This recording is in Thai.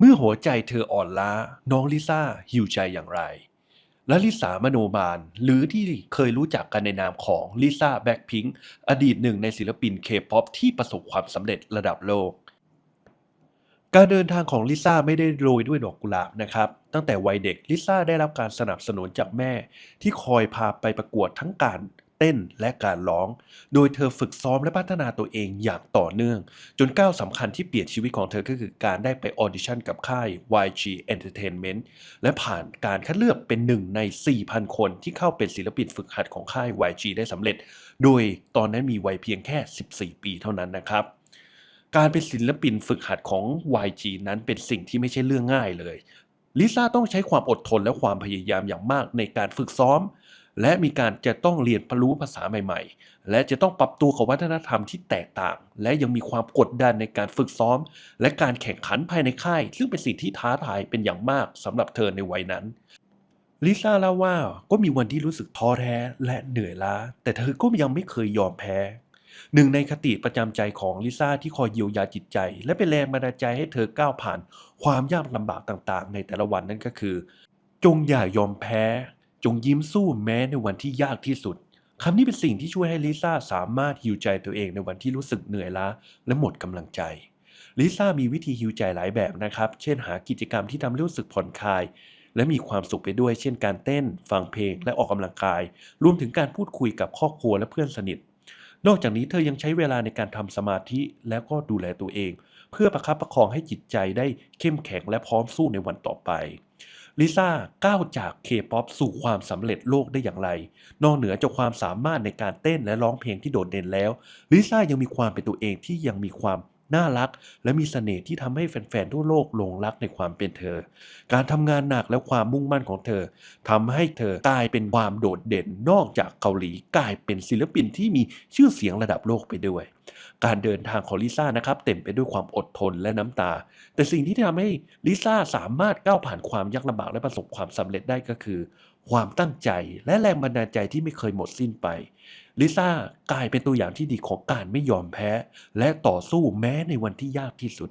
เมื่อหัวใจเธออ่อนล้า น้องลิซ่าหิวใจอย่างไร และลิสามโนบาล หรือที่เคยรู้จักกันในนามของลิซ่าแบ็คพิงค์อดีตหนึ่งในศิลปินเคป๊อปที่ประสบความสำเร็จระดับโลก การเดินทางของลิซ่าไม่ได้โรยด้วยดอกกุหลาบนะครับ ตั้งแต่วัยเด็กลิซ่าได้รับการสนับสนุนจากแม่ ที่คอยพาไปประกวดทั้งการ เต้นและการร้อง โดยเธอฝึกซ้อมและพัฒนาตัวเองอย่างต่อเนื่อง จนก้าวสำคัญที่เปลี่ยนชีวิตของเธอก็คือการได้ไปออดิชั่นกับค่าย YG Entertainment และผ่านการคัดเลือกเป็นหนึ่งใน 4,000 คนที่เข้าเป็นศิลปินฝึกหัดของค่าย YG ได้สำเร็จ โดยตอนนั้นมีวัยเพียงแค่ 14 ปีเท่านั้นนะครับการเป็นศิลปินฝึกหัดของ YG นั้นเป็นสิ่งที่ไม่ใช่เรื่องง่ายเลย ลิซ่าต้องใช้ความอดทนและความพยายามอย่างมากในการฝึกซ้อม และมีการจะต้องเรียนรู้ภาษาใหม่ ๆ และจะต้องปรับตัวกับวัฒนธรรมที่แตกต่าง และยังมีความกดดันในการฝึกซ้อม และการแข่งขันภายในค่าย ซึ่งเป็นสิ่งที่ท้าทายเป็นอย่างมากสำหรับเธอในวัยนั้นลิซ่าเล่าว่าก็มีวันที่รู้สึกท้อแท้และเหนื่อยล้า แต่เธอก็ยังไม่เคยยอมแพ้หนึ่งในคติประจำใจของลิซ่าที่คอยเยียวยาจิตใจ และเป็นแรงบันดาลใจให้เธอก้าวผ่าน ความยากลำบากต่างๆ ในแต่ละวันนั่นก็คือ จงอย่ายอมแพ้ จงยิ้มสู้แม้ในวันที่ยากที่สุดคำนี้เป็นสิ่งที่ช่วยให้ลิซ่าสามารถฮิวใจตัวเองในวันที่รู้สึกเหนื่อยล้าและหมดกำลังใจลิซ่ามีวิธีฮิวใจหลายแบบนะครับ เช่นหากิจกรรมที่ทำให้รู้สึกผ่อนคลาย และมีความสุขไปด้วย เช่นการเต้น ฟังเพลง และออกกำลังกาย รวมถึงการพูดคุยกับครอบครัวและเพื่อนสนิท นอกจากนี้เธอยังใช้เวลาในการทำสมาธิแล้วก็ดูแลตัวเอง เพื่อประคับประคองให้จิตใจได้เข้มแข็งและพร้อมสู้ในวันต่อไป ลิซ่าก้าวจากเคป๊อปสู่ความสำเร็จโลกได้อย่างไร นอกเหนือจากความสามารถในการเต้นและร้องเพลงที่โดดเด่นแล้วลิซ่ายังมีความเป็นตัวเองที่ยังมีความน่ารัก และมีเสน่ห์ที่ทำให้แฟนๆทั่วโลกหลงรักในความเป็นเธอ การทำงานหนักและความมุ่งมั่นของเธอทำให้เธอกลายเป็นความโดดเด่นนอกจากเกาหลีกลายเป็นศิลปินที่มีชื่อเสียงระดับโลกไปด้วย การเดินทางของลิซ่านะครับเต็มไปด้วยความอดทนและน้ำตา แต่สิ่งที่ทำให้ลิซ่าสามารถก้าวผ่านความยากลำบากและประสบความสำเร็จได้ก็คือ ความตั้งใจและแรงบันดาลใจที่ไม่เคยหมดสิ้นไปลิซ่ากลายเป็นตัวอย่างที่ดีของการไม่ยอมแพ้ และต่อสู้แม้ในวันที่ยากที่สุด